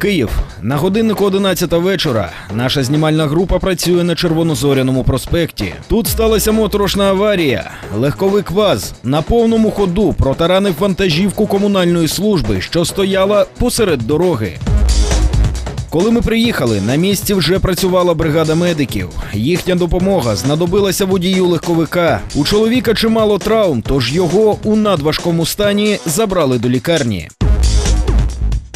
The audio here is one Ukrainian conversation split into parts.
Київ на годиннику 11 вечора. Наша знімальна група працює на Червонозоряному проспекті. Тут сталася моторошна аварія. Легковик ВАЗ на повному ходу протаранив вантажівку комунальної служби, що стояла посеред дороги. Коли ми приїхали, на місці вже працювала бригада медиків. Їхня допомога знадобилася водію легковика. У чоловіка чимало травм, тож його у надважкому стані забрали до лікарні.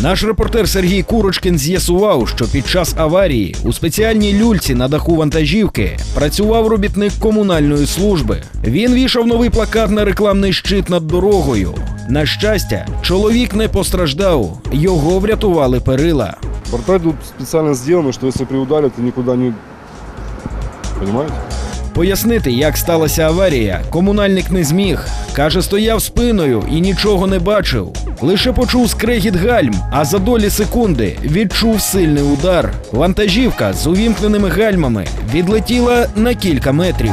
Наш репортер Сергій Курочкін з'ясував, що під час аварії у спеціальній люльці на даху вантажівки працював робітник комунальної служби. Він вішав новий плакат на рекламний щит над дорогою. На щастя, чоловік не постраждав, його врятували перила. Порта тут специально сделаны, что если при ударе ты никуда не... Понимаете? Пояснити, як сталася аварія, комунальник не зміг. Каже, стояв спиною і нічого не бачив. Лише почув скрегіт гальм, а за долі секунди відчув сильний удар. Вантажівка з увімкненими гальмами відлетіла на кілька метрів.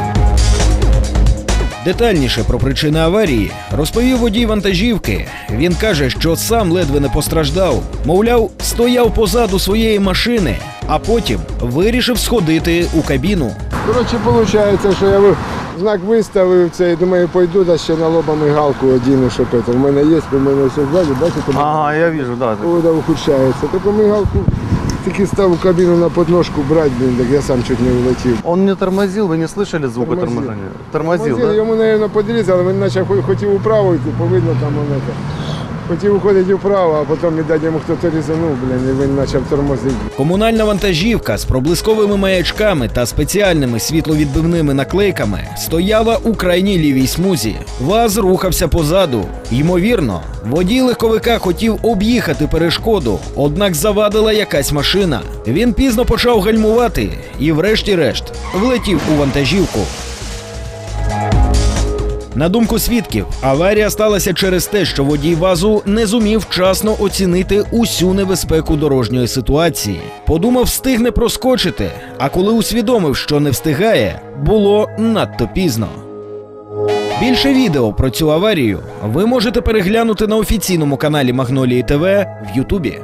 Детальніше про причини аварії розповів водій вантажівки. Він каже, що сам ледве не постраждав. Мовляв, стояв позаду своєї машини, а потім вирішив сходити у кабіну. Коротше, виходить, що я знак виставив це і думаю, пойду да ще на лоба мигалку одіну, щоб це. В мене є, у мене все ззаді, бачите, Ага, я вижу, да. так. вода ухудшається. Таку мигалку тільки став в кабіну на подножку брати, блін, так я сам чуть не влетів. Он не тормозил, вы не слышали звука Тормозил. торможения? Тормозил, Тормозив, да? Йому, мабуть, подрізали, він почав хотів управо йти, повинно там воно. Хотів уходити вправо, а потім віддати йому хтось різанув, блін, і він почав тормозити. Комунальна вантажівка з проблисковими маячками та спеціальними світловідбивними наклейками стояла у крайній лівій смузі. ВАЗ рухався позаду. Ймовірно, водій легковика хотів об'їхати перешкоду, однак завадила якась машина. Він пізно почав гальмувати і, врешті-решт, влетів у вантажівку. На думку свідків, аварія сталася через те, що водій вазу не зумів вчасно оцінити усю небезпеку дорожньої ситуації. Подумав, встигне проскочити, а коли усвідомив, що не встигає, було надто пізно. Більше відео про цю аварію ви можете переглянути на офіційному каналі Магнолії ТВ в Ютубі.